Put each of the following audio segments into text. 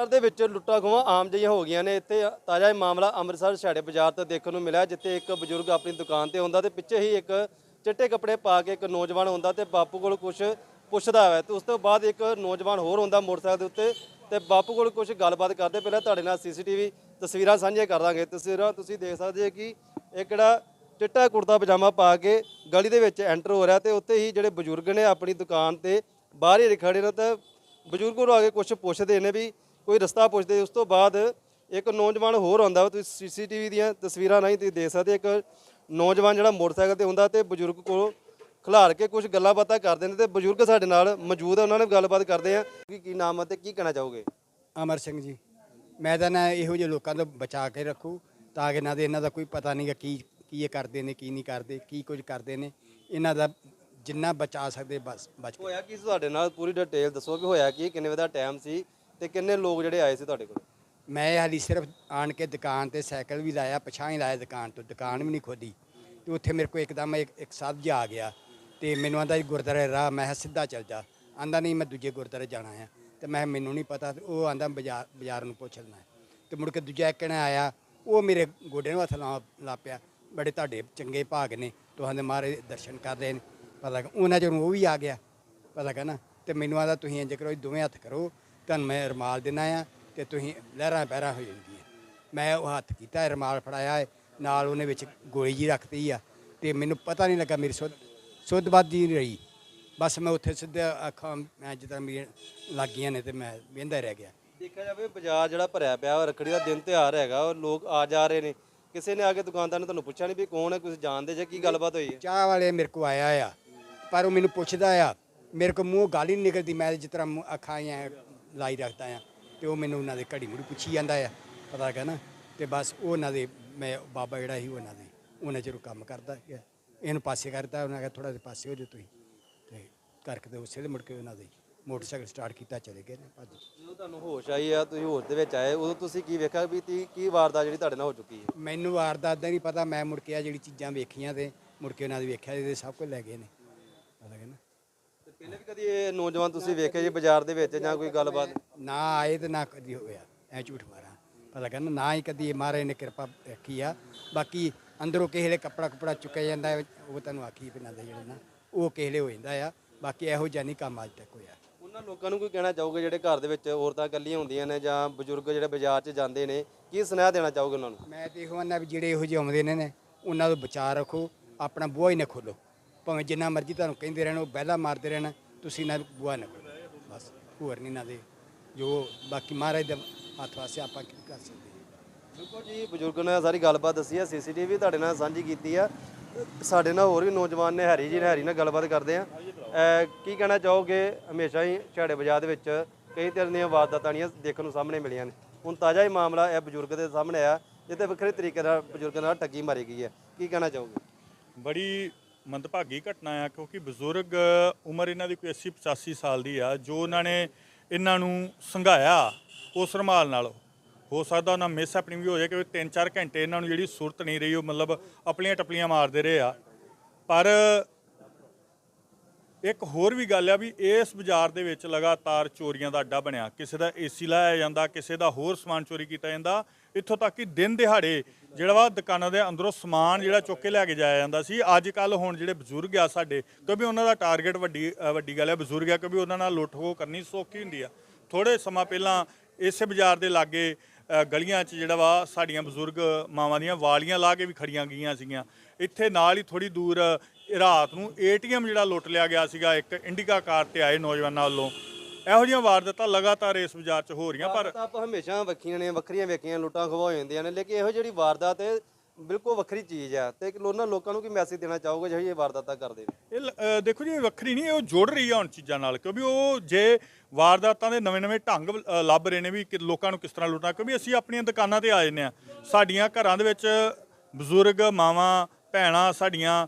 ਅੰਮ੍ਰਿਤਸਰ ਦੇ ਵਿੱਚ ਲੁੱਟਾਂ ਖੋਹਾਂ ਆਮ ਜਿਹੀਆਂ ਹੋ ਗਈਆਂ ਨੇ। ਇੱਥੇ ਤਾਜ਼ਾ ਇਹ ਮਾਮਲਾ ਅੰਮ੍ਰਿਤਸਰ ਛਾੜੇ ਬਾਜ਼ਾਰ ਤੋਂ ਦੇਖਣ ਨੂੰ ਮਿਲਿਆ, ਜਿੱਥੇ ਇੱਕ ਬਜ਼ੁਰਗ ਆਪਣੀ ਦੁਕਾਨ ਤੇ ਹੁੰਦਾ ਤੇ ਪਿੱਛੇ ਹੀ ਇੱਕ ਚਿੱਟੇ ਕੱਪੜੇ ਪਾ ਕੇ ਇੱਕ ਨੌਜਵਾਨ ਹੁੰਦਾ ਤੇ ਬਾਪੂ ਕੋਲ ਕੁਝ ਪੁੱਛਦਾ ਹੈ ਤੇ ਉਸ ਤੋਂ ਬਾਅਦ ਇੱਕ ਨੌਜਵਾਨ ਹੋਰ ਹੁੰਦਾ ਮੋਟਰਸਾਈਕਲ ਦੇ ਉੱਤੇ ਤੇ ਬਾਪੂ ਕੋਲ ਕੁਝ ਗੱਲਬਾਤ ਕਰਦੇ ਪਹਿਲਾਂ ਤੁਹਾਡੇ ਨਾਲ ਸੀਸੀਟੀਵੀ ਤਸਵੀਰਾਂ ਸਾਂਝੀਆਂ ਕਰ ਦਾਂਗੇ। ਤਸਵੀਰਾਂ ਤੁਸੀਂ ਦੇਖ ਸਕਦੇ ਹੋ ਕਿ ਇਹ ਕਿਹੜਾ ਚਿੱਟਾ ਕੁੜਤਾ ਪਜਾਮਾ ਪਾ ਕੇ ਗਲੀ ਦੇ ਵਿੱਚ ਐਂਟਰ ਹੋ ਰਿਹਾ ਤੇ ਉੱਤੇ ਹੀ ਜਿਹੜੇ ਬਜ਼ੁਰਗ ਨੇ ਆਪਣੀ ਦੁਕਾਨ ਤੇ ਬਾਹਰ ਹੀ ਖੜੇ ਨੇ ਤੇ ਬਜ਼ੁਰਗ ਨੂੰ ਆ ਕੇ ਕੁਝ ਪੁੱਛਦੇ ਨੇ ਵੀ ਕੋਈ ਰਸਤਾ ਪੁੱਛਦੇ ਉਸ ਤੋਂ ਬਾਅਦ ਇੱਕ ਨੌਜਵਾਨ ਹੋਰ ਆਉਂਦਾ ਤੁਸੀਂ ਸੀਸੀਟੀਵੀ ਦੀਆਂ ਤਸਵੀਰਾਂ ਨਹੀਂ ਤੁਸੀਂ ਦੇਖ ਸਕਦੇ ਇੱਕ ਨੌਜਵਾਨ ਜਿਹੜਾ ਮੋਟਰਸਾਈਕਲ ਤੇ ਹੁੰਦਾ ਤੇ ਬਜ਼ੁਰਗ ਕੋਲ ਖਿਲਾਰ ਕੇ ਕੁਝ ਗੱਲਾਂ ਬਾਤਾਂ ਕਰਦੇ ਨੇ ਤੇ ਬਜ਼ੁਰਗ ਸਾਡੇ ਨਾਲ ਮੌਜੂਦ ਆ ਉਹਨਾਂ ਨਾਲ ਗੱਲਬਾਤ ਕਰਦੇ ਆ। ਕਿ ਕੀ ਨਾਮ ਹੈ ਤੇ ਕੀ ਕਹਿਣਾ ਚਾਹੋਗੇ? ਅਮਰ ਸਿੰਘ ਜੀ ਮੈਂ ਤਾਂ ਨਾ ਇਹੋ ਜਿਹੇ ਲੋਕਾਂ ਤੋਂ ਬਚਾ ਕੇ ਰੱਖੂ ਤਾਂ ਕਿ ਇਹਨਾਂ ਦੇ ਇਹਨਾਂ ਦਾ ਕੋਈ ਪਤਾ ਨਹੀਂਗਾ ਕੀ ਕੀ ਇਹ ਕਰਦੇ ਨੇ ਕੀ ਨਹੀਂ ਕਰਦੇ ਕੀ ਕੁਝ ਕਰਦੇ ਨੇ ਇਹਨਾਂ ਦਾ ਜਿੰਨਾ ਬਚਾ ਸਕਦੇ ਬਸ ਬਚ ਹੋਇਆ ਕੀ ਤੁਹਾਡੇ ਨਾਲ? ਪੂਰੀ ਡਿਟੇਲ ਦੱਸੋ ਕਿ ਹੋਇਆ ਕੀ ਕਿੰਨੇ ਵਜੇ ਦਾ ਟਾਈਮ ਸੀ? ਤੇ ਕਿੰਨੇ ਲੋਕ ਜਿਹੜੇ ਆਏ ਸੀ ਤੁਹਾਡੇ ਕੋਲ? ਮੈਂ ਹਾਲੀ ਸਿਰਫ ਆਣ ਕੇ ਦੁਕਾਨ ਤੇ ਸਾਈਕਲ ਵੀ ਲਾਇਆ ਪਛਾਂ ਹੀ ਲਾਇਆ ਦੁਕਾਨ ਤੋਂ ਦੁਕਾਨ ਵੀ ਨਹੀਂ ਖੋਦੀ ਤੇ ਉੱਥੇ ਮੇਰੇ ਕੋਲ ਇੱਕਦਮ ਇੱਕ ਇੱਕ ਸਾਧ ਜਿਹਾ ਆ ਗਿਆ ਤੇ ਮੈਨੂੰ ਆਂਦਾ ਜੀ ਗੁਰਦੁਆਰੇ ਰਾਹ ਮੈਂ ਕਿਹਾ ਸਿੱਧਾ ਚੱਲ ਜਾ। ਆਂਦਾ ਨਹੀਂ ਮੈਂ ਦੂਜੇ ਗੁਰਦੁਆਰੇ ਜਾਣਾ ਆ। ਤੇ ਮੈਂ ਕਿਹਾ ਮੈਨੂੰ ਨਹੀਂ ਪਤਾ ਉਹ ਆਂਦਾ ਬਾਜ਼ਾਰ ਬਾਜ਼ਾਰ ਨੂੰ ਪੁੱਛ ਲੈਣਾ। ਤੇ ਮੁੜ ਕੇ ਦੂਜਾ ਇੱਕ ਨੇ ਆਇਆ ਉਹ ਮੇਰੇ ਗੋਡੇ ਨੂੰ ਹੱਥ ਲਾ ਲਾ ਪਿਆ। ਬੜੇ ਤੁਹਾਡੇ ਚੰਗੇ ਭਾਗ ਨੇ ਤੁਹਾਡੇ ਮਾਰੇ ਦਰਸ਼ਨ ਕਰ ਰਹੇ ਨੇ। ਪਤਾ ਲੱਗਾ ਉਹਨਾਂ ਚੋਂ ਉਹ ਵੀ ਆ ਗਿਆ। ਪਤਾ ਲੱਗਾ ਨਾ ਤੇ ਮੈਨੂੰ ਆਦਾ ਤੁਸੀਂ ਇੰਜ ਕਰੋ ਜੀ, ਦੋਵੇਂ ਹੱਥ ਕਰੋ। ਤੁਹਾਨੂੰ ਮੈਂ ਰਮਾਲ ਦੇਣਾ ਆ ਤੇ ਤੁਸੀਂ ਲਹਿਰਾਂ ਪਹਿਰਾਂ ਹੋ ਜਾਣਗੀਆਂ ਮੈਂ ਉਹ ਹੱਥ ਕੀਤਾ ਰਮਾਲ ਫੜਾਇਆ ਹੈ, ਨਾਲ ਉਹਨੇ ਵਿੱਚ ਗੋਲੀ ਜੀ ਰੱਖਤੀ ਆ ਤੇ ਮੈਨੂੰ ਪਤਾ ਨਹੀਂ ਲੱਗਾ ਮੇਰੀ ਸੁੱਧ ਸੁੱਧਵਾਦੀ ਨਹੀਂ ਰਹੀ। ਬਸ ਮੈਂ ਉੱਥੇ ਸਿੱਧਾ ਅੱਖਾਂ ਮੈਂ ਜਿੱਦਾਂ ਮੇਰੀਆਂ ਲੱਗੀਆਂ ਨੇ ਤੇ ਮੈਂ ਵੇਂਦਾ ਰਹਿ ਗਿਆ। ਦੇਖਿਆ ਜਾਵੇ ਬਾਜ਼ਾਰ ਜਿਹੜਾ ਭਰਿਆ ਪਿਆ ਵਾ, ਰੱਖੜੀ ਦਾ ਦਿਨ ਤਿਉਹਾਰ ਹੈਗਾ ਉਹ ਲੋਕ ਆ ਜਾ ਰਹੇ ਨੇ। ਕਿਸੇ ਨੇ ਆ ਕੇ ਦੁਕਾਨਦਾਰ ਨੇ ਤੁਹਾਨੂੰ ਪੁੱਛਿਆ ਨਹੀਂ ਵੀ ਕੌਣ ਹੈ ਤੁਸੀਂ ਜਾਣਦੇ ਜੇ ਕੀ ਗੱਲਬਾਤ ਹੋਈ ਹੈ? ਚਾਹ ਵਾਲੇ ਮੇਰੇ ਕੋ ਆਇਆ ਆ ਪਰ ਉਹ ਮੈਨੂੰ ਪੁੱਛਦਾ ਆ ਮੇਰੇ ਕੋ ਮੂੰਹ ਗਾਲ ਹੀ ਨਹੀਂ ਨਿਕਲਦੀ ਮੈਂ ਜਿਸ ਤਰ੍ਹਾਂ ਮੂੰਹ- ਅੱਖਾਂ ਐ ਲਾਈ ਰੱਖਦਾ ਆ ਤੇ ਉਹ ਮੈਨੂੰ ਉਹਨਾਂ ਦੇ ਘੜੀ ਮੁੜੀ ਪੁੱਛੀ ਜਾਂਦਾ ਆ ਪਤਾ ਲੱਗਾ ਨਾ ਤੇ ਬਸ ਉਹ ਉਹਨਾਂ ਦੇ ਮੈਂ ਬਾਬਾ ਜਿਹੜਾ ਸੀ ਉਹ ਉਹਨਾਂ ਦੇ ਉਹਨਾਂ ਚਿਰ ਕੰਮ ਕਰਦਾ ਸੀ ਇਹਨੂੰ ਪਾਸੇ ਕਰਦਾ ਉਹਨਾਂ ਕਹਿੰਦਾ ਥੋੜਾ ਜਿਹਾ ਪਾਸੇ ਹੋ ਜਾ ਤੁਸੀਂ ਤੇ ਕਰਕੇ ਤੇ ਉਸੇ ਦੇ ਮੁੜ ਕੇ ਉਹਨਾਂ ਦੇ ਮੋਟਰਸਾਈਕਲ ਸਟਾਰਟ ਕੀਤਾ ਚਲੇ ਗਏ ਨੇ ਭੱਜ ਜਦੋਂ ਤੁਹਾਨੂੰ ਹੋਸ਼ ਆਈ ਆ ਤੁਸੀਂ ਹੋਸ਼ ਦੇ ਵਿੱਚ ਆਏ ਉਦੋਂ ਤੁਸੀਂ ਕੀ ਵੇਖਿਆ ਵੀ ਤੀ ਕੀ ਵਾਰਦਾਤ ਜਿਹੜੀ ਤੁਹਾਡੇ ਨਾਲ ਹੋ ਚੁੱਕੀ ਹੈ? ਮੈਨੂੰ ਵਾਰਦਾਤ ਦਾ ਨਹੀਂ ਪਤਾ ਮੈਂ ਮੁੜ ਕੇ ਆ ਜਿਹੜੀ ਚੀਜ਼ਾਂ ਵੇਖੀਆਂ ਤੇ ਮੁੜ ਕੇ ਉਹਨਾਂ ਦੇ ਵੇਖਿਆ ਇਹਦੇ ਸਭ ਕੁਝ ਲੈ ਗਏ ਨੇ। ਪਹਿਲੇ ਵੀ ਕਦੀ ਇਹ ਨੌਜਵਾਨ ਤੁਸੀਂ ਵੇਖੇ ਜੀ ਬਾਜ਼ਾਰ ਦੇ ਵਿੱਚ ਜਾਂ ਕੋਈ ਗੱਲਬਾਤ? ਨਾ ਆਏ ਤੇ ਨਾ ਕਦੀ ਹੋਇਆ। ਐ ਝੂਠ ਮਾਰਾਂ। ਪਤਾ ਲੱਗਾ ਨਾ ਨਾ ਹੀ ਕਦੀ ਮਹਾਰਾਜ ਨੇ ਕਿਰਪਾ ਰੱਖੀ ਆ। ਬਾਕੀ ਅੰਦਰੋਂ ਦੇ ਕੱਪੜਾ ਕੁਪੜਾ ਚੁੱਕਿਆ ਜਾਂਦਾ ਹੈ, ਉਹ ਤੁਹਾਨੂੰ ਆਖੀ ਬਿਨਾਂ ਦੇ ਜਿਹੜਾ ਨਾ ਉਹ ਕਿਸੇ ਵੇਲੇ ਹੋ ਜਾਂਦਾ ਆ। ਬਾਕੀ ਇਹੋ ਜਿਹਾ ਨਹੀਂ ਕੰਮ ਅੱਜ ਤੱਕ ਹੋਇਆ। ਉਹਨਾਂ ਲੋਕਾਂ ਨੂੰ ਕੋਈ ਕਹਿਣਾ ਚਾਹੋਗੇ ਜਿਹੜੇ ਘਰ ਦੇ ਵਿੱਚ ਔਰਤਾਂ ਇਕੱਲੀਆਂ ਹੁੰਦੀਆਂ ਨੇ ਜਾਂ ਬਜ਼ੁਰਗ ਜਿਹੜੇ ਬਾਜ਼ਾਰ 'ਚ ਜਾਂਦੇ ਨੇ ਕੀ ਸੁਨੇਹਾ ਦੇਣਾ ਚਾਹੋਗੇ ਉਹਨਾਂ ਨੂੰ? ਮੈਂ ਤੇ ਇਹੋ ਆਨਾ ਵੀ ਜਿਹੜੇ ਇਹੋ ਜਿਹੇ ਆਉਂਦੇ ਨੇ ਨੇ ਉਹਨਾਂ ਤੋਂ ਬਚਾ ਰੱਖੋ ਆਪਣਾ ਬੂਹਾ ਹੀ ਨਾ ਖੋਲੋ। ਭਾਵੇਂ ਜਿੰਨਾ ਮਰਜ਼ੀ ਤੁਹਾਨੂੰ ਕਹਿੰਦੇ ਰਹਿਣ ਉਹ ਬਹਿਲਾ ਮਾਰਦੇ ਰਹਿਣ ਤੁਸੀਂ ਨਾ ਬੂਹਾ ਨਾ ਖੋਲੋ ਬਸ ਹੋਰ ਨਹੀਂ ਨਾ ਦੇ ਜੋ ਬਾਕੀ ਮਹਾਰਾਜ ਦੇ ਹੱਥ ਵਾਸੇ ਆਪਾਂ ਕੀ ਕਰ ਸਕਦੇ ਹਾਂ। ਬਿਲਕੁਲ ਜੀ ਬਜ਼ੁਰਗ ਨੇ ਸਾਰੀ ਗੱਲਬਾਤ ਦੱਸੀ ਆ ਸੀਸੀਟੀਵੀ ਤੁਹਾਡੇ ਨਾਲ ਸਾਂਝੀ ਕੀਤੀ ਆ। ਸਾਡੇ ਨਾਲ ਹੋਰ ਵੀ ਨੌਜਵਾਨ ਨੇ ਹੈਰੀ ਜੀ ਨੇ ਹੈਰੀ ਨਾਲ ਗੱਲਬਾਤ ਕਰਦੇ ਆ। ਅਹ ਕੀ ਕਹਿਣਾ ਚਾਹੋਗੇ? ਹਮੇਸ਼ਾ ਹੀ ਛਾੜੇ ਬਾਜ਼ਾਰ ਦੇ ਵਿੱਚ ਕਈ ਤਰ੍ਹਾਂ ਦੀਆਂ ਵਾਰਦਾਤਾਂ ਦੀਆਂ ਦੇਖਣ ਨੂੰ ਸਾਹਮਣੇ ਮਿਲੀਆਂ ਨੇ। ਹੁਣ ਤਾਜ਼ਾ ਹੀ ਮਾਮਲਾ ਇਹ ਬਜ਼ੁਰਗ ਦੇ ਸਾਹਮਣੇ ਆ ਜਿੱਥੇ ਵੱਖਰੇ ਤਰੀਕੇ ਨਾਲ ਬਜ਼ੁਰਗ ਨਾਲ ਠੱਗੀ ਮਾਰੀ ਗਈ ਹੈ। ਕੀ ਕਹਿਣਾ ਚਾਹੋਗੇ? ਬੜੀ ਮੰਦਭਾਗੀ ਘਟਨਾ ਆ, ਕਿਉਂਕਿ ਬਜ਼ੁਰਗ ਉਮਰ ਇਹਨਾਂ ਦੀ ਕੋਈ 80 85 ਸਾਲ ਦੀ ਆ, ਜੋ ਉਹਨਾਂ ਨੇ ਇਹਨਾਂ ਨੂੰ ਸੰਘਾਇਆ ਉਸ ਰਮਾਲ ਨਾਲ। ਹੋ ਸਕਦਾ ਉਹਨਾਂ ਮਿਸ ਆਪਣੀ ਵੀ ਹੋ ਜਾਏ ਕਿ 3-4 ਘੰਟੇ ਇਹਨਾਂ ਨੂੰ ਜਿਹੜੀ ਸੁਰਤ ਨਹੀਂ ਰਹੀ, ਉਹ ਮਤਲਬ ਆਪਣੀਆਂ ਟੱਪਲੀਆਂ ਮਾਰਦੇ ਰਹੇ ਆ। ਪਰ ਇੱਕ ਹੋਰ ਵੀ ਗੱਲ ਆ ਵੀ ਇਸ ਬਾਜ਼ਾਰ ਦੇ ਵਿੱਚ ਲਗਾਤਾਰ ਚੋਰੀਆਂ ਦਾ ਅੱਡਾ ਬਣਿਆ। ਕਿਸੇ ਦਾ ਏਸੀ ਲਾਇਆ ਜਾਂਦਾ, ਕਿਸੇ ਦਾ ਹੋਰ ਸਮਾਨ ਚੋਰੀ ਕੀਤਾ ਜਾਂਦਾ। ਇੱਥੋਂ ਤੱਕ ਕਿ ਦਿਨ ਦਿਹਾੜੇ ਜਿਹੜਾ ਵਾ ਦੁਕਾਨਾਂ ਦੇ ਅੰਦਰੋਂ ਸਮਾਨ ਜਿਹੜਾ ਚੁੱਕ ਕੇ ਲੈ ਕੇ ਜਾਇਆ ਜਾਂਦਾ ਸੀ। ਅੱਜ ਕੱਲ ਹੁਣ ਜਿਹੜੇ ਬਜ਼ੁਰਗ ਆ ਸਾਡੇ, ਕਿਉਂਕਿ ਉਹਨਾਂ ਦਾ ਟਾਰਗੇਟ ਵੱਡੀ ਵੱਡੀ ਗੱਲ ਹੈ ਬਜ਼ੁਰਗ ਆ, ਕਿਉਂਕਿ ਉਹਨਾਂ ਨਾਲ ਲੁੱਟ ਖੋਹ ਕਰਨੀ ਸੌਖੀ ਹੁੰਦੀ ਆ। ਥੋੜੇ ਸਮਾਂ ਪਹਿਲਾਂ ਇਸੇ ਬਾਜ਼ਾਰ ਦੇ ਲਾਗੇ ਗਲੀਆਂ 'ਚ ਜਿਹੜਾ ਵਾ ਸਾਡੀਆਂ ਬਜ਼ੁਰਗ ਮਾਵਾਂ ਦੀਆਂ ਵਾਲੀਆਂ ਲਾ ਕੇ ਵੀ ਖੜੀਆਂ ਗਈਆਂ ਸੀਗੀਆਂ। ਇੱਥੇ ਨਾਲ ਹੀ ਥੋੜੀ ਦੂਰ ਰਾਤ ਨੂੰ ਏਟੀਐਮ ਜਿਹੜਾ ਲੁੱਟ ਲਿਆ ਗਿਆ ਸੀਗਾ, ਇੱਕ ਇੰਡੀਕਾ ਕਾਰ ਤੇ ਆਏ ਨੌਜਵਾਨਾਂ ਵੱਲੋਂ। ਇਹੋ ਜਿਹੀਆਂ ਵਾਰਦਾਤਾਂ ਲਗਾਤਾਰ ਇਸ ਬਾਜ਼ਾਰ 'ਚ ਹੋ ਰਹੀਆਂ, ਪਰ ਆਪਾਂ ਹਮੇਸ਼ਾ ਵੱਖੀਆਂ ਨੇ, ਵੱਖਰੀਆਂ ਵੇਖੀਆਂ, ਲੁੱਟਾਂ ਖਵਾ ਜਾਂਦੀਆਂ ਨੇ, ਲੇਕਿਨ ਇਹੋ ਜਿਹੜੀ ਵਾਰਦਾਤ ਹੈ ਬਿਲਕੁਲ ਵੱਖਰੀ ਚੀਜ਼ ਆ ਤੇ ਉਹਨਾਂ ਲੋਕਾਂ ਨੂੰ ਕੀ ਮੈਸੇਜ ਦੇਣਾ ਚਾਹੋਗੇ ਜਿਹੜੇ ਇਹ ਵਾਰਦਾਤਾਂ ਕਰਦੇ ਨੇ? ਇਹ ਲ- ਅ, ਦੇਖੋ ਜੀ ਇਹ ਵੱਖਰੀ ਨਹੀਂ ਇਹ ਉਹ ਜੋੜ ਰਹੀ ਆ ਹੁਣ ਚੀਜ਼ਾਂ ਨਾਲ ਕਿਉਂਕਿ ਉਹ ਜੇ ਵਾਰਦਾਤਾਂ ਦੇ ਨਵੇਂ-ਨਵੇਂ ਢੰਗ ਅ, ਲੱਭ ਰਹੇ ਨੇ ਵੀ ਕਿ ਲੋਕਾਂ ਨੂੰ ਕਿਸ ਤਰ੍ਹਾਂ ਲੁੱਟਣਾ ਕਿਉਂਕਿ ਅਸੀਂ ਆਪਣੀਆਂ ਦੁਕਾਨਾਂ ਤੇ ਆ ਜਾਂਦੇ ਆ ਸਾਡੀਆਂ ਘਰਾਂ ਦੇ ਵਿੱਚ ਬਜ਼ੁਰਗ ਮਾਵਾਂ ਭੈਣਾਂ ਸਾਡੀਆਂ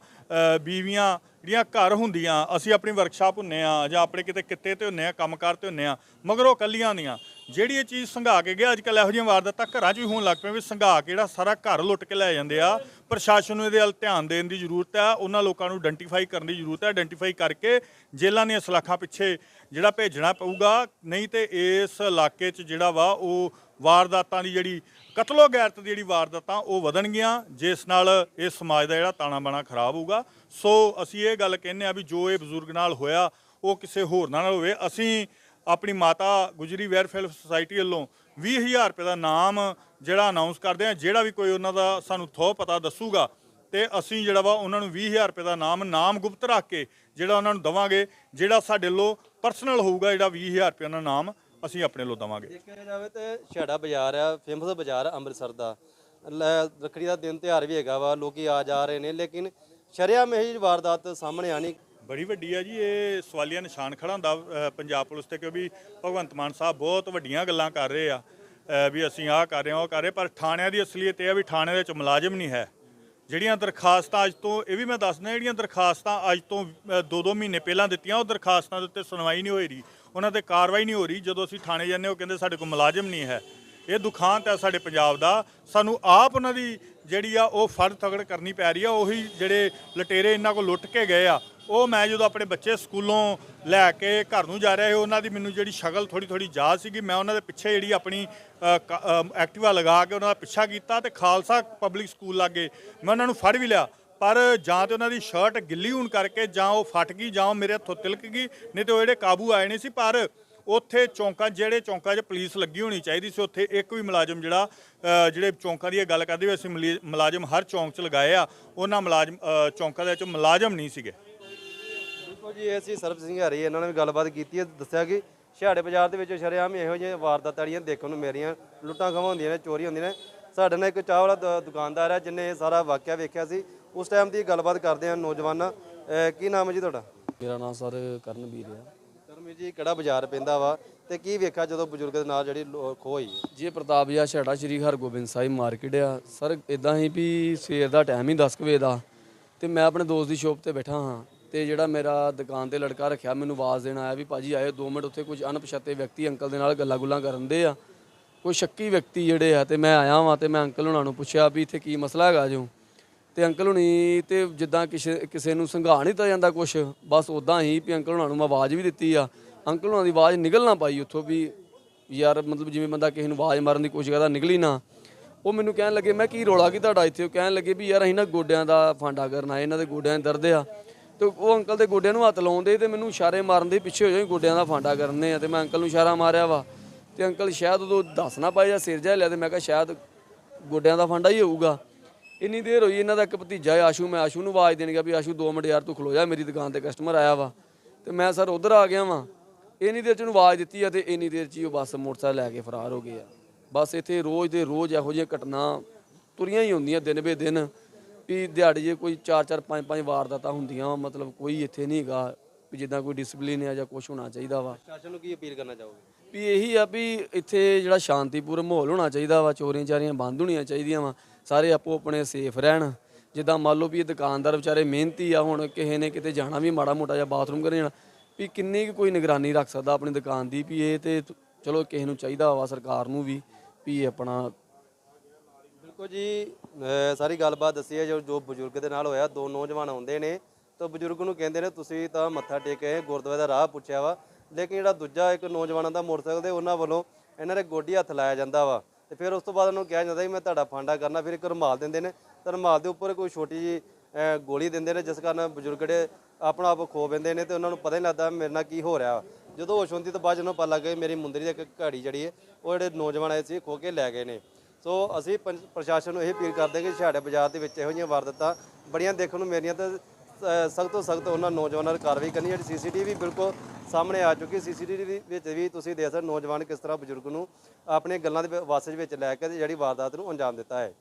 ਬੀਵੀਆਂ ਜਿਹੜੀਆਂ ਘਰ ਹੁੰਦੀਆਂ, ਅਸੀਂ ਆਪਣੀ ਵਰਕਸ਼ਾਪ ਹੁੰਨੇ ਆ ਜਾਂ ਆਪਣੇ ਕਿਤੇ ਕਿੱਤੇ ਤੇ ਹੁੰਨੇ ਆ, ਕੰਮਕਾਰ ਤੇ ਹੁੰਨੇ ਆ, ਮਗਰ ਉਹ ਕੱਲੀਆਂ ਹੁੰਦੀਆਂ। ਜਿਹੜੀ ਇਹ ਚੀਜ਼ ਸੰਘਾ ਕੇ ਗਿਆ ਅੱਜ ਕੱਲ ਇਹੋ ਜਿਹੀਆਂ ਵਾਰਦਾਤਾਂ ਘਰਾਂ 'ਚ ਵੀ ਹੋਣ ਲੱਗ ਪਈਆਂ ਵੀ ਸੰਘਾ ਕੇ ਜਿਹੜਾ ਸਾਰਾ ਘਰ ਲੁੱਟ ਕੇ ਲੈ ਜਾਂਦੇ ਆ। ਪ੍ਰਸ਼ਾਸਨ ਨੂੰ ਇਹਦੇ ਵੱਲ ਧਿਆਨ ਦੇਣ ਦੀ ਜ਼ਰੂਰਤ ਹੈ ਉਹਨਾਂ ਲੋਕਾਂ ਨੂੰ ਆਇਡੈਂਟੀਫਾਈ ਕਰਨ ਦੀ ਜ਼ਰੂਰਤ ਹੈ ਆਇਡੈਂਟੀਫਾਈ ਕਰਕੇ ਜੇਲ੍ਹਾਂ ਦੀਆਂ ਸਲਾਖਾਂ ਪਿੱਛੇ ਜਿਹੜਾ ਭੇਜਣਾ ਪਊਗਾ, ਨਹੀਂ ਤੇ ਇਸ ਇਲਾਕੇ 'ਚ ਜਿਹੜਾ ਵਾ ਉਹ ਵਾਰਦਾਤਾਂ ਦੀ ਜਿਹੜੀ ਕਤਲੋ ਗੈਰਤ ਦੀ ਜਿਹੜੀ ਵਾਰਦਾਤਾਂ ਉਹ ਵਧਣਗੀਆਂ, ਜਿਸ ਨਾਲ ਇਹ ਸਮਾਜ ਦਾ ਜਿਹੜਾ ਤਾਣਾ ਬਾਣਾ ਖਰਾਬ ਹੋਊਗਾ। ਸੋ ਅਸੀਂ ਇਹ ਗੱਲ ਕਹਿੰਦੇ ਆ ਵੀ ਜੋ ਇਹ ਬਜ਼ੁਰਗ ਨਾਲ ਹੋਇਆ, ਉਹ ਕਿਸੇ ਹੋਰ ਨਾਲ ਹੋਵੇ। ਅਸੀਂ ਆਪਣੀ ਮਾਤਾ ਗੁਜਰੀ ਵੈਲਫੇਅਰ ਸੁਸਾਇਟੀ ਵੱਲੋਂ 20000 ਰੁਪਏ ਦਾ ਨਾਮ ਜਿਹੜਾ ਅਨਾਉਂਸ ਕਰਦੇ ਆ ਜਿਹੜਾ ਵੀ ਕੋਈ ਉਹਨਾਂ ਦਾ ਸਾਨੂੰ ਥੋ ਪਤਾ ਦੱਸੂਗਾ ਤੇ ਅਸੀਂ ਜਿਹੜਾ ਵਾ ਉਹਨਾਂ ਨੂੰ 20000 ਰੁਪਏ ਦਾ ਨਾਮ ਨਾਮ ਗੁਪਤ ਰੱਖ ਕੇ ਜਿਹੜਾ ਉਹਨਾਂ ਨੂੰ ਦਵਾਂਗੇ, ਜਿਹੜਾ ਸਾਡੇ ਵੱਲੋਂ ਪਰਸਨਲ ਹੋਊਗਾ, ਜਿਹੜਾ 20000 ਰੁਪਏ ਦਾ ਨਾਮ। ਅਸੀਂ ਆਪਣੇ ਵੱਲੋਂ ਦਵਾਂਗੇ। ਦੇਖਿਆ ਜਾਵੇ ਤੇ ਛੜਾ ਬਾਜ਼ਾਰ ਆ ਫੇਮਸ ਬਾਜ਼ਾਰ ਆ ਅੰਮ੍ਰਿਤਸਰ ਦਾ। ਲੈ- ਰੱਖੜੀ ਦਾ ਦਿਨ ਤਿਉਹਾਰ ਵੀ ਹੈਗਾ ਵਾ ਲੋਕੀ ਆ ਜਾ ਰਹੇ ਨੇ ਲੇਕਿਨ ਸ਼ਰਿਆਮ ਇਹ ਵਾਰਦਾਤ ਸਾਹਮਣੇ ਆਣੀ ਬੜੀ ਵੱਡੀ ਹੈ ਜੀ ਇਹ ਸਵਾਲੀਆ ਨਿਸ਼ਾਨ ਖੜਾ ਹੁੰਦਾ ਪੰਜਾਬ ਪੁਲਿਸ ਤੇ ਕਿਉਂਕਿ ਭਗਵੰਤ ਮਾਨ ਸਾਹਿਬ ਬਹੁਤ ਵੱਡੀਆਂ ਗੱਲਾਂ ਕਰ ਰਹੇ ਆ ਵੀ ਅਸੀਂ ਆਹ ਕਰ ਰਹੇ ਹਾਂ ਉਹ ਕਰ ਰਹੇ ਪਰ ਥਾਣਿਆਂ ਦੀ ਅਸਲੀਅਤ ਇਹ ਆ ਵੀ ਥਾਣੇ ਦੇ ਵਿੱਚ ਮੁਲਾਜ਼ਮ ਨਹੀਂ ਹੈ। ਜਿਹੜੀਆਂ ਦਰਖਾਸਤਾਂ ਅੱਜ ਤੋਂ ਇਹ ਵੀ ਮੈਂ ਦੱਸਦਾ ਜਿਹੜੀਆਂ ਦਰਖਾਸਤਾਂ ਅੱਜ ਤੋਂ 2-2 ਮਹੀਨੇ ਪਹਿਲਾਂ ਦਿੱਤੀਆਂ ਉਹ ਦਰਖਾਸਤਾਂ ਦੇ ਉੱਤੇ ਸੁਣਵਾਈ ਨਹੀਂ ਹੋਈ ਰਹੀ। ਉਹਨਾਂ ਤੇ ਕਾਰਵਾਈ ਨਹੀਂ ਹੋ ਰਹੀ। ਜਦੋਂ ਅਸੀਂ ਥਾਣੇ ਜਾਂਦੇ ਉਹ ਕਹਿੰਦੇ ਸਾਡੇ ਕੋਲ ਮੁਲਾਜ਼ਮ ਨਹੀਂ ਹੈ। ਇਹ ਦੁਖਾਂਤ ਹੈ ਸਾਡੇ ਪੰਜਾਬ ਦਾ। ਸਾਨੂੰ ਆਪ ਉਹਨਾਂ ਦੀ ਜਿਹੜੀ ਆ ਉਹ ਫੜ ਤਗੜ ਕਰਨੀ ਪੈ ਰਹੀ ਆ। ਉਹੀ ਜਿਹੜੇ ਲਟੇਰੇ ਇਹਨਾਂ ਕੋਲ ਲੁੱਟ ਕੇ ਗਏ ਆ ਉਹ ਮੈਂ ਜਦੋਂ ਆਪਣੇ ਬੱਚੇ ਸਕੂਲੋਂ ਲੈ ਕੇ ਘਰ ਨੂੰ ਜਾ ਰਿਹਾ ਸੀ ਉਹਨਾਂ ਦੀ ਮੈਨੂੰ ਜਿਹੜੀ ਸ਼ਕਲ ਥੋੜੀ ਥੋੜੀ ਯਾਦ ਸੀਗੀ। ਮੈਂ ਉਹਨਾਂ ਦੇ ਪਿੱਛੇ ਜਿਹੜੀ ਆਪਣੀ ਕ- ਅ, ਐਕਟਿਵਾ ਲਗਾ ਕੇ ਉਹਨਾਂ ਦਾ ਪਿੱਛਾ ਕੀਤਾ ਤੇ ਖਾਲਸਾ ਪਬਲਿਕ ਸਕੂਲ ਲਾਗੇ ਮੈਂ ਉਹਨਾਂ ਨੂੰ ਫੜ ਵੀ ਲਿਆ। ਪਰ ਜਾਂ ਤੇ ਉਹਨਾਂ ਦੀ ਸ਼ਰਟ ਗਿੱਲੀ ਹੋਣ ਕਰਕੇ ਜਾਂ ਉਹ ਫਟ ਗਈ ਜਾਂ ਉਹ ਮੇਰੇ ਹੱਥੋਂ ਤਿਲਕ ਗਈ, ਨਹੀਂ ਤੇ ਉਹ ਜਿਹੜੇ ਕਾਬੂ ਆਏ ਨਹੀਂ ਸੀ, ਪਰ ਉੱਥੇ ਚੌਂਕਾਂ, ਜਿਹੜੇ ਚੌਂਕਾਂ 'ਚ ਪੁਲਿਸ ਲੱਗੀ ਹੋਣੀ ਚਾਹੀਦੀ ਸੀ, ਉੱਥੇ ਇੱਕ ਵੀ ਮੁਲਾਜ਼ਮ ਜਿਹੜਾ ਜਿਹੜੇ ਚੌਂਕਾਂ ਦੀ ਇਹ ਗੱਲ ਕਰਦੇ ਹੋਏ ਅਸੀਂ ਮੁਲੀ- ਮੁਲਾਜ਼ਮ ਹਰ ਚੌਂਕ 'ਚ ਲਗਾਏ ਆ, ਉਹਨਾਂ ਮੁਲਾਜ਼ਮ ਚੌਂਕਾਂ ਦੇ ਵਿੱਚ ਮੁਲਾਜ਼ਮ ਨਹੀਂ ਸੀਗੇ। ਬਿਲਕੁਲ ਜੀ, ਇਹ ਸੀ ਸਰਬ ਸਿੰਘ ਹਰੀ, ਇਹਨਾਂ ਨੇ ਵੀ ਗੱਲਬਾਤ ਕੀਤੀ ਹੈ, ਦੱਸਿਆ ਕਿ ਛਿਹਾੜੇ ਬਾਜ਼ਾਰ ਦੇ ਵਿੱਚ ਸ਼ਰੇਆਮ ਇਹੋ ਜਿਹੀਆਂ ਵਾਰਦਾਤਾਂ ਜਿਹੜੀਆਂ ਦੇਖਣ ਨੂੰ ਮੇਰੀਆਂ ਲੁੱਟਾਂ ਖਵਾਂ ਹੁੰਦੀਆਂ ਨੇ ਚੋਰੀ ਹੁੰਦੀਆਂ ਨੇ। ਸਾਡੇ ਨਾਲ ਇੱਕ ਚਾਹ ਵਾਲਾ ਦੁਕਾਨਦਾਰ ਹੈ, ਜਿਨੇ ਇਹ ਸਾਰਾ ਵਾਕਿਆ ਵੇਖਿਆ ਸੀ। ਉਸ ਟਾਈਮ ਦੀ ਗੱਲਬਾਤ ਕਰਦੇ ਹਾਂ ਨੌਜਵਾਨਾਂ। ਕੀ ਨਾਮ ਹੈ ਜੀ ਤੁਹਾਡਾ? ਮੇਰਾ ਨਾਮ ਸਰ ਕਰਨਵੀਰ ਆ। ਕਰਮੀ ਜੀ ਕਿਹੜਾ ਬਾਜ਼ਾਰ ਪੈਂਦਾ ਵਾ ਤੇ ਕੀ ਵੇਖਿਆ ਜਦੋਂ ਬਜ਼ੁਰਗ ਦੇ ਨਾਲ ਜਿਹੜੀ ਹੈ? ਜੀ ਇਹ ਪ੍ਰਤਾਪ ਜੀ ਛੜਾ ਸ਼੍ਰੀ ਹਰਗੋਬਿੰਦ ਸਾਹਿਬ ਮਾਰਕੀਟ ਆ। ਸਰ ਇਦਾਂ ਹੀ ਵੀ ਸਵੇਰ ਦਾ ਟਾਈਮ ਹੀ 10 ਕੁ ਵਜੇ ਦਾ। ਤੇ ਮੈਂ ਆਪਣੇ ਦੋਸਤ ਦੀ ਸ਼ੋਪ ਤੇ ਬੈਠਾ ਹਾਂ ਤੇ ਜਿਹੜਾ ਮੇਰਾ ਦੁਕਾਨ ਤੇ ਲੜਕਾ ਰੱਖਿਆ ਮੈਨੂੰ ਆਵਾਜ਼ ਦੇਣ ਆਇਆ ਵੀ ਭਾਜੀ ਆਏ 2 ਮਿੰਟ ਉੱਥੇ ਕੁਝ ਅਣਪਛਾਤੇ ਵਿਅਕਤੀ ਅੰਕਲ ਦੇ ਨਾਲ ਗੱਲਾਂ ਗੁੱਲਾਂ ਕਰਨ ਦੇ ਆ। ਕੋਈ ਸ਼ੱਕੀ ਵਿਅਕਤੀ ਜਿਹੜੇ ਆ ਤੇ ਮੈਂ ਆਇਆ ਵਾਂ ਤੇ ਮੈਂ ਅੰਕਲ ਹੁਣਾਂ ਨੂੰ ਪੁੱਛਿਆ ਵੀ ਇੱਥੇ ਕੀ ਮਸਲਾ ਹੈਗਾ ਜੋ। ਤੇ ਅੰਕਲ ਹੁਣੀ ਤੇ ਜਿੱਦਾਂ ਕਿਸੇ ਕਿਸੇ ਨੂੰ ਸੰਘਾ ਨਹੀਂ ਤਾ ਜਾਂਦਾ ਕੁਛ, ਬਸ ਉਦਾਂ ਹੀ ਵੀ ਅੰਕਲ ਹੁਣਾਂ ਨੂੰ ਮੈਂ ਆਵਾਜ਼ ਵੀ ਦਿੱਤੀ ਆ। ਅੰਕਲ ਹੁਣਾਂ ਦੀ ਆਵਾਜ਼ ਨਿਕਲ ਨਾ ਪਾਈ ਉੱਥੋਂ ਵੀ ਯਾਰ ਮਤਲਬ ਜਿਵੇਂ ਬੰਦਾ ਕਿਸੇ ਨੂੰ ਆਵਾਜ਼ ਮਾਰਨ ਦੀ ਕੋਸ਼ਿਸ਼ ਕਰਦਾ ਨਿਕਲੀ ਨਾ। ਉਹ ਮੈਨੂੰ ਕਹਿਣ ਲੱਗੇ, ਮੈਂ ਕੀ ਰੋਲਾ ਕੀ ਤੁਹਾਡਾ ਇੱਥੇ? ਉਹ ਕਹਿਣ ਲੱਗੇ ਵੀ, ਯਾਰ ਅਸੀਂ ਨਾ ਗੋਡਿਆਂ ਦਾ ਫਾਂਡਾ ਕਰਨਾ ਇਹਨਾਂ ਦੇ ਗੋਡਿਆਂ 'ਚ ਦਰਦ ਆ। ਤੇ ਉਹ ਅੰਕਲ ਦੇ ਗੋਡਿਆਂ ਨੂੰ ਹੱਥ ਲਾਉਂਦੇ ਤੇ ਮੈਨੂੰ ਇਸ਼ਾਰੇ ਮਾਰਨ ਦੇ ਪਿੱਛੇ ਹੋ ਜਾਈ ਗੋਡਿਆਂ ਦਾ ਫਾਂਡਾ ਕਰਨੇ ਆ ਤੇ ਮੈਂ ਅੰਕਲ ਨੂੰ ਇਸ਼ਾਰਾ ਮਾਰਿਆ ਵਾ। ਤੇ ਅੰਕਲ ਸ਼ਾਇਦ ਉਦੋਂ ਦੱਸ ਨਾ ਪਾਏ ਜਾਂ ਸਿਰ ਜਾ ਲਿਆ ਤੇ ਮੈਂ ਕਿਹਾ ਸ਼ਾਇਦ ਗੋਡਿਆਂ ਦਾ ਫਾਂਡਾ ਹੀ ਹੋਊਗਾ। ਇੰਨੀ ਦੇਰ ਹੋਈ ਇਹਨਾਂ ਦਾ ਇੱਕ ਭਤੀਜਾ ਹੈ ਆਸ਼ੂ ਮੈਂ ਆਸ਼ੂ ਨੂੰ ਆਵਾਜ਼ ਦੇਣ ਗਿਆ ਵੀ ਆਸ਼ੂ 2 ਮਿੰਟ ਯਾਰ ਤੂੰ ਖਲੋ ਜਾ ਮੇਰੀ ਦੁਕਾਨ ਤੇ ਕਸਟਮਰ ਆਇਆ ਵਾ। ਤੇ ਮੈਂ ਸਰ ਉਧਰ ਆ ਗਿਆ ਵਾਂ। ਇੰਨੀ ਦੇਰ ਚ ਉਹਨੂੰ ਆਵਾਜ਼ ਦਿੱਤੀ ਆ ਤੇ ਇੰਨੀ ਦੇਰ ਚ ਹੀ ਉਹ ਬੱਸ ਮੋਟਰਸਾਈਕਲ ਲੈ ਕੇ ਫਰਾਰ ਹੋ ਗਏ ਆ। ਬਸ ਇੱਥੇ ਰੋਜ਼ ਦੇ ਰੋਜ਼ ਇਹੋ ਜਿਹੀਆਂ ਘਟਨਾ ਤੁਰੀਆਂ ਹੀ ਹੁੰਦੀਆਂ ਦਿਨ ਬੇ ਦਿਨ। ਵੀ ਦਿਹਾੜੀ ਜੇ ਕੋਈ 4 4 5 5 ਵਾਰਦਾਤਾਂ ਹੁੰਦੀਆਂ ਵਾਂ, ਮਤਲਬ ਕੋਈ ਇੱਥੇ ਨਹੀਂ ਹੈਗਾ ਵੀ ਜਿੱਦਾਂ ਕੋਈ ਡਿਸਪਲਿਨ ਆ ਜਾਂ ਕੁਝ ਹੋਣਾ ਚਾਹੀਦਾ ਵਾ। ਪ੍ਰਸ਼ਾਸਨ ਨੂੰ ਕੀ ਅਪੀਲ ਕਰਨਾ ਚਾਹੋਗੇ? ਵੀ ਇਹੀ ਆ ਵੀ ਇੱਥੇ ਜਿਹੜਾ ਸ਼ਾਂਤੀਪੂਰਨ ਮਾਹੌਲ ਹੋਣਾ ਚਾਹੀਦਾ ਵਾ ਚੋਰੀਆਂ ਚਾਰੀਆਂ ਬੰਦ ਹੋਣੀਆਂ ਚਾਹੀਦੀਆਂ ਵਾ। ਸਾਰੇ ਆਪੋ ਆਪਣੇ ਸੇਫ ਰਹਿਣ। ਜਿੱਦਾਂ ਮੰਨ ਲਓ ਵੀ ਇਹ ਦੁਕਾਨਦਾਰ ਵਿਚਾਰੇ ਮਿਹਨਤੀ ਆ, ਹੁਣ ਕਿਸੇ ਨੇ ਕਿਤੇ ਜਾਣਾ ਵੀ ਮਾੜਾ ਮੋਟਾ ਜਾਂ ਬਾਥਰੂਮ ਕਰਨ ਜਾਣਾ, ਵੀ ਕਿੰਨੀ ਕੁ ਕੋਈ ਨਿਗਰਾਨੀ ਰੱਖ ਸਕਦਾ ਆਪਣੀ ਦੁਕਾਨ ਦੀ ਵੀ ਇਹ ਤੇ ਚਲੋ ਕਿਸੇ ਨੂੰ ਚਾਹੀਦਾ ਵਾ ਸਰਕਾਰ ਨੂੰ ਵੀ ਵੀ ਆਪਣਾ ਬਿਲਕੁਲ ਜੀ ਸਾਰੀ ਗੱਲਬਾਤ ਦੱਸੀ ਹੈ ਜੋ ਜੋ ਬਜ਼ੁਰਗ ਦੇ ਨਾਲ ਹੋਇਆ, ਦੋ ਨੌਜਵਾਨ ਆਉਂਦੇ ਨੇ। ਤਾਂ ਬਜ਼ੁਰਗ ਨੂੰ ਕਹਿੰਦੇ ਨੇ, ਤੁਸੀਂ ਤਾਂ ਮੱਥਾ ਟੇਕੇ ਗੁਰਦੁਆਰੇ ਦਾ ਰਾਹ ਪੁੱਛਿਆ ਵਾ, ਲੇਕਿਨ ਜਿਹੜਾ ਦੂਜਾ ਇੱਕ ਨੌਜਵਾਨਾਂ ਦਾ ਮੋਟਰਸਾਈਕਲ ਤੇ ਉਹਨਾਂ ਵੱਲੋਂ ਇਹਨਾਂ ਦੇ ਗੋਡੀ ਹੱਥ ਲਾਇਆ ਜਾਂਦਾ ਵਾ। ਤੇ ਫਿਰ ਉਸ ਤੋਂ ਬਾਅਦ ਉਹਨੂੰ ਕਿਹਾ ਜਾਂਦਾ ਕਿ ਮੈਂ ਤੁਹਾਡਾ ਫਾਂਡਾ ਕਰਨਾ। ਫਿਰ ਇੱਕ ਰੁਮਾਲ ਦਿੰਦੇ ਨੇ ਤਾਂ ਰੁਮਾਲ ਦੇ ਉੱਪਰ ਕੋਈ ਛੋਟੀ ਜੀ ਗੋਲੀ ਦਿੰਦੇ ਨੇ, ਜਿਸ ਕਾਰਨ ਬਜ਼ੁਰਗ ਜਿਹੜੇ ਆਪਣਾ ਆਪ ਖੋ ਬੈਂਦੇ ਨੇ ਤੇ ਉਹਨਾਂ ਨੂੰ ਪਤਾ ਨਹੀਂ ਲੱਗਦਾ ਮੇਰੇ ਨਾਲ ਕੀ ਹੋ ਰਿਹਾ। ਵਾ। ਜਦੋਂ ਹੋਸ਼ ਹੁੰਦੀ ਤਾਂ ਬਾਅਦ 'ਚ ਉਹਨਾਂ ਪਤਾ ਲੱਗ ਗਿਆ ਮੇਰੀ ਮੁੰਦਰੀ ਦੀ ਇੱਕ ਘਾੜੀ ਜਿਹੜੀ ਹੈ ਉਹ ਜਿਹੜੇ ਨੌਜਵਾਨ ਆਏ ਸੀ ਖੋ ਕੇ ਲੈ ਗਏ ਨੇ। ਸੋ ਅਸੀਂ ਪੰਚ- ਪ੍ਰਸ਼ਾਸਨ ਨੂੰ ਇਹ ਅਪੀਲ ਕਰਦੇ ਕਿ ਛਾੜੇ ਬਾਜ਼ਾਰ ਦੇ ਵਿੱਚ ਇਹੋ ਜਿਹੀਆਂ ਵਾਰਦਾਤਾਂ ਬੜੀਆਂ ਦੇਖਣ ਨੂੰ ਮੇਰੀਆਂ ਤਾਂ ਸਖਤ ਤੋਂ ਸਖਤ ਉਹਨਾਂ ਨੌਜਵਾਨਾਂ 'ਤੇ ਕਾਰਵਾਈ ਕਰਨੀ ਜਿਹੜੀ ਸੀਸੀਟੀਵੀ ਬਿਲਕੁਲ ਸਾਹਮਣੇ ਆ ਚੁੱਕੀ ਸੀਸੀਟੀਵੀ ਵਿੱਚ ਵੀ ਤੁਸੀਂ ਦੇਖ ਸਕਦੇ ਨੌਜਵਾਨ ਕਿਸ ਤਰ੍ਹਾਂ ਬਜ਼ੁਰਗ ਨੂੰ ਆਪਣੇ ਗੱਲਾਂ ਦੇ ਵਾਸਤੇ ਵਿੱਚ ਲੈ ਕੇ ਜਿਹੜੀ ਵਾਰਦਾਤ ਨੂੰ ਅੰਜਾਮ ਦਿੱਤਾ ਹੈ।